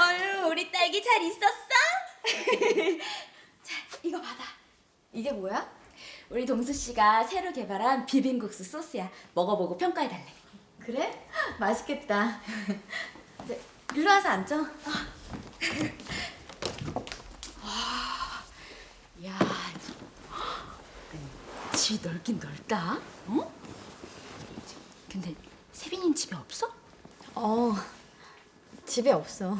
어유 우리 딸기 잘 있었어? 자 이거 받아. 이게 뭐야? 우리 동수 씨가 새로 개발한 비빔국수 소스야. 먹어보고 평가해 달래. 그래? 맛있겠다. 이제 일로 와서 앉아. 야, 집이 넓긴 넓다. 어? 근데 세빈이 는 집에 없어? 어, 집에 없어.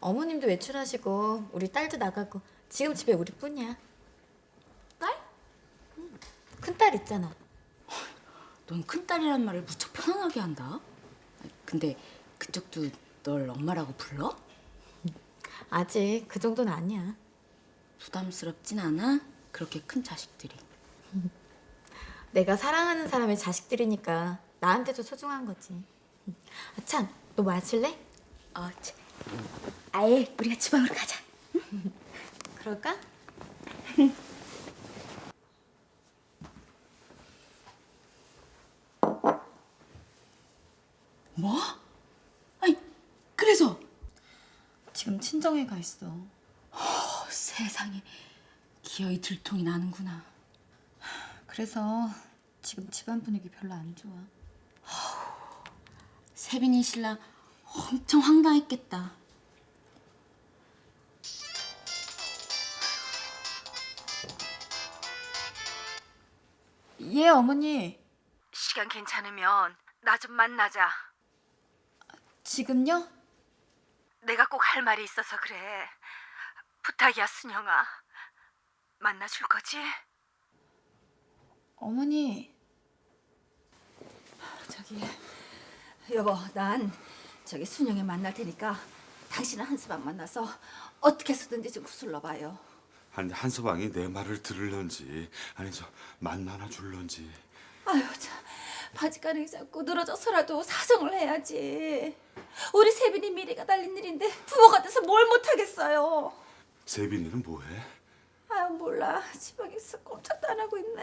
어머님도 외출하시고 우리 딸도 나가고 지금 집에 우리뿐이야. 딸? 큰딸 있잖아. 넌 큰딸이란 말을 무척 편안하게 한다. 근데 그쪽도 널 엄마라고 불러? 아직 그 정도는 아니야. 부담스럽진 않아? 그렇게 큰 자식들이. 내가 사랑하는 사람의 자식들이니까 나한테도 소중한 거지. 아, 참, 너 마실래? 어, 참. 아예 우리가 주방으로 가자. 그럴까? 뭐? 아니, 그래서 지금 친정에 가 있어. 어, 세상에 기어이 들통이 나는구나. 그래서 지금 집안 분위기 별로 안 좋아. 세빈이 신랑 엄청 황당했겠다. 예, 어머니. 시간 괜찮으면 나 좀 만나자. 지금요? 내가 꼭 할 말이 있어서 그래. 부탁이야, 순영아. 만나줄 거지? 어머니. 저기 여보 난 저기 순영이 만날 테니까 당신은 한수방 만나서 어떻게 해서든지 좀 구슬러 봐요. 아니 한서방이 내 말을 들을런지 아니 저 만나나 줄런지 아유 참 바지가랑이 잡고 늘어져서라도 사정을 해야지. 우리 세빈이 미래가 달린 일인데 부모가 돼서 뭘 못하겠어요. 세빈이는 뭐해? 아유 몰라 지방에서 꼼짝도 안 하고 있네.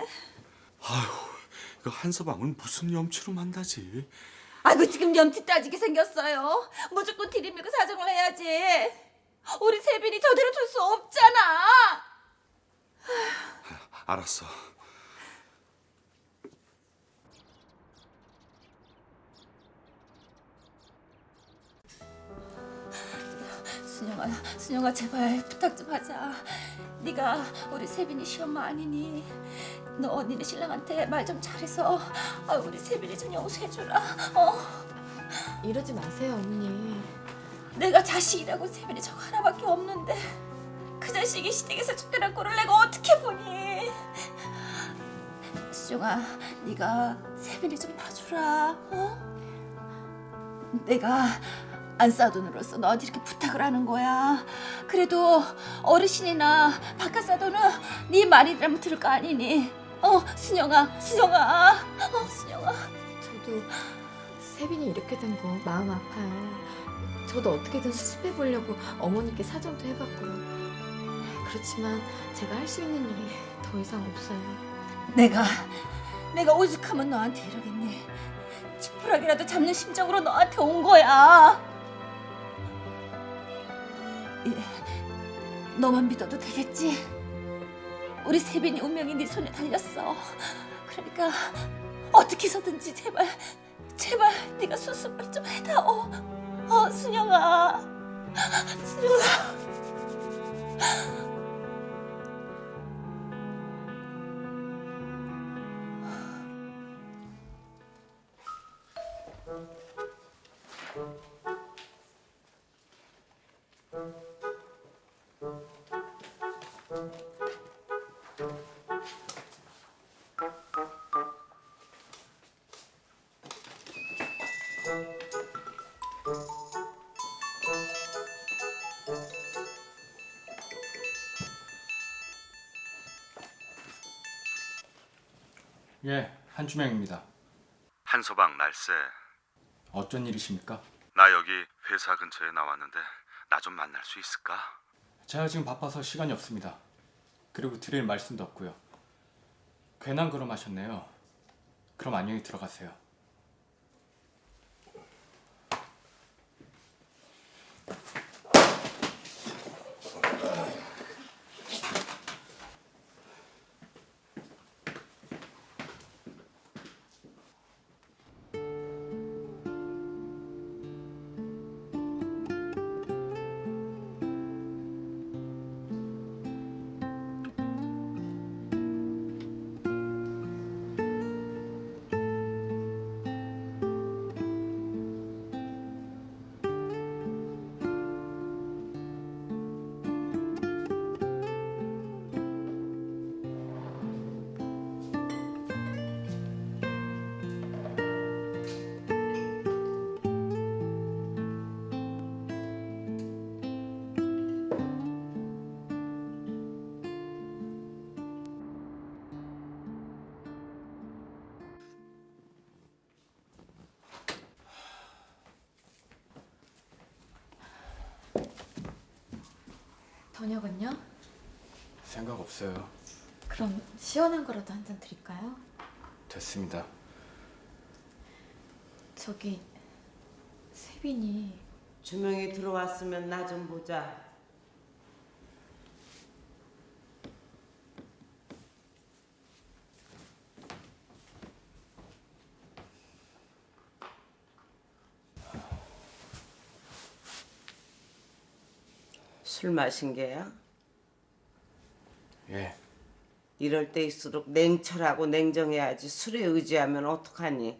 아휴 이거 한서방은 무슨 염치로 만나지? 아이고 지금 염치 따지게 생겼어요. 무조건 들이밀고 사정을 해야지. 우리 세빈이 저대로 둘 수 없잖아. 알았어 순영아, 순영아 제발 부탁 좀 하자. 네가 우리 세빈이 시엄마 아니니? 너 니네 신랑한테 말 좀 잘해서 아, 우리 세빈이 좀 용서해주라. 어? 이러지 마세요, 어머니. 내가 자식이라고 세빈이 저거 하나밖에 없는데 그 자식이 시댁에서 쫓겨난 꼴을 내가 어떻게 보니? 수정아, 네가 세빈이 좀 봐주라. 어? 내가 안 싸돈으로서 너한테 이렇게 부탁을 하는 거야. 그래도 어르신이나 바깥 싸돈은 네 말이라면 들을 거 아니니? 어, 순영아, 순영아, 어, 순영아. 저도 세빈이 이렇게 된 거 마음 아파요. 저도 어떻게든 수습해 보려고 어머니께 사정도 해봤고요. 그렇지만 제가 할 수 있는 일이 더 이상 없어요. 내가 내가 오죽하면 너한테 이러겠니? 지푸라기라도 잡는 심정으로 너한테 온 거야. 예, 너만 믿어도 되겠지? 우리 세빈이 운명이 네 손에 달렸어. 그러니까 어떻게 해서든지 제발 제발 네가 수습을 좀 해다오. 어 순영아, 순영아. 예, 한주명입니다. 한서방 날쌔 어쩐 일이십니까? 나 여기 회사 근처에 나왔는데 나 좀 만날 수 있을까? 제가 지금 바빠서 시간이 없습니다. 그리고 드릴 말씀도 없고요. 괜한 걸음 하셨네요. 그럼 안녕히 들어가세요. 저녁은요? 생각 없어요. 그럼 시원한 거라도 한 잔 드릴까요? 됐습니다. 저기 세빈이 주명이 들어왔으면 나 좀 보자. 술 마신 게야? 예. 이럴 때일수록 냉철하고 냉정해야지 술에 의지하면 어떡하니?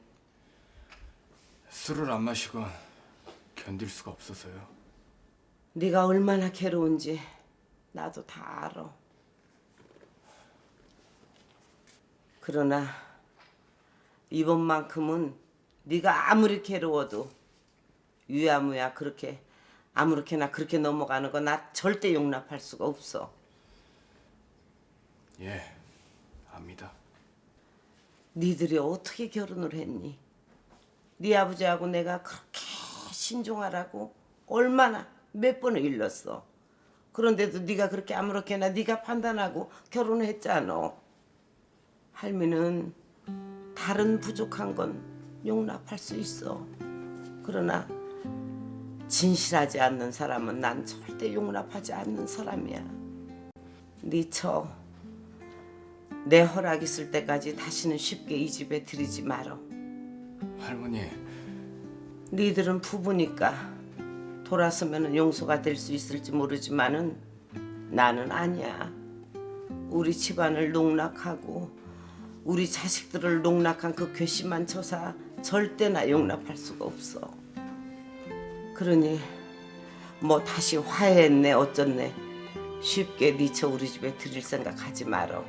술을 안 마시고 견딜 수가 없어서요. 네가 얼마나 괴로운지 나도 다 알아. 그러나 이번만큼은 네가 아무리 괴로워도 유야무야 그렇게 아무렇게나 그렇게 넘어가는 거 나 절대 용납할 수가 없어. 예. 압니다. 니들이 어떻게 결혼을 했니? 네 아버지하고 내가 그렇게 신중하라고 얼마나 몇 번을 일렀어. 그런데도 네가 그렇게 아무렇게나 네가 판단하고 결혼했잖아. 할미는 다른 부족한 건 용납할 수 있어. 그러나 진실하지 않는 사람은 난 절대 용납하지 않는 사람이야. 네처 내 허락 있을 때까지 다시는 쉽게 이 집에 들이지 말어. 할머니, 니들은 부부니까 돌아서면 용서가 될 수 있을지 모르지만은 나는 아니야. 우리 집안을 농락하고 우리 자식들을 농락한 그 괘씸한 처사 절대나 용납할 수가 없어. 그러니 뭐 다시 화해했네 어쩌네 쉽게 미쳐 우리 집에 들일 생각 하지 말어.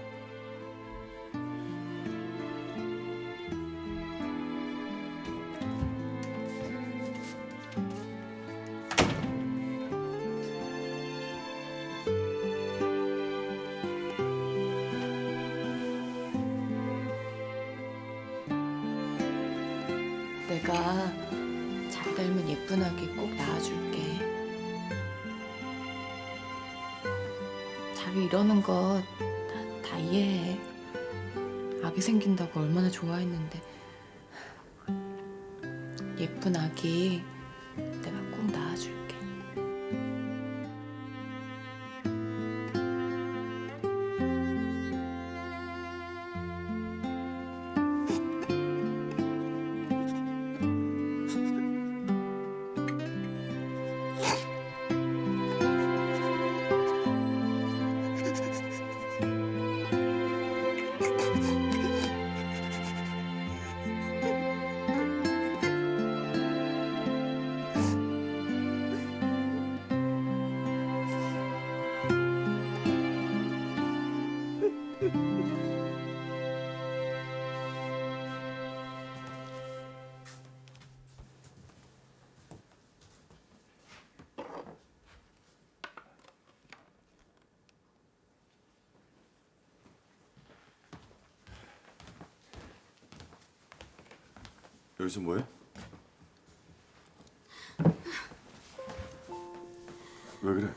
내가 잘 닮은 예쁜 아기 꼭 낳아줄게. 자기 이러는 거 다, 다 이해해. 아기 생긴다고 얼마나 좋아했는데. 예쁜 아기 내가 꼭 낳아줄게. 여기서 뭐해? 왜 그래?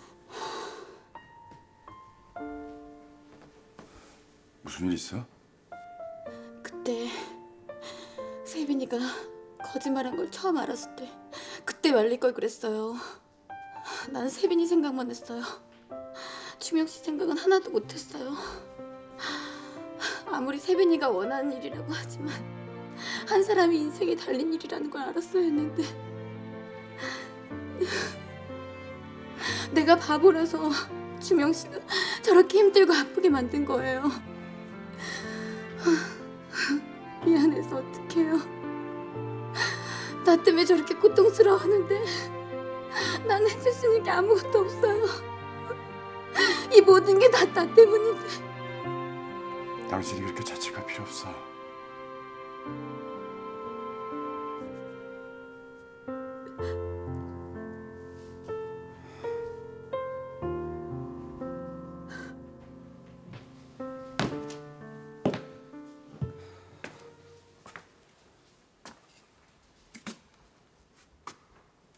무슨 일 있어? 그때 세빈이가 거짓말한 걸 처음 알았을 때 그때 말릴 걸 그랬어요. 난 세빈이 생각만 했어요. 주명 씨 생각은 하나도 못했어요. 아무리 세빈이가 원하는 일이라고 하지만 한 사람이 인생이 달린 일이라는 걸 알았어야 했는데 내가 바보라서 주명 씨가 저렇게 힘들고 아프게 만든 거예요. 미안해서 어떡해요. 나 때문에 저렇게 고통스러워하는데 난 해줄 수 있는 게 아무것도 없어요. 이 모든 게 다 나 때문인데 당신이 그렇게 자책할 필요 없어.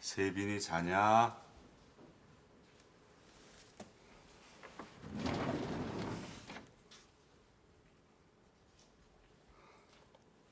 세빈이 자냐?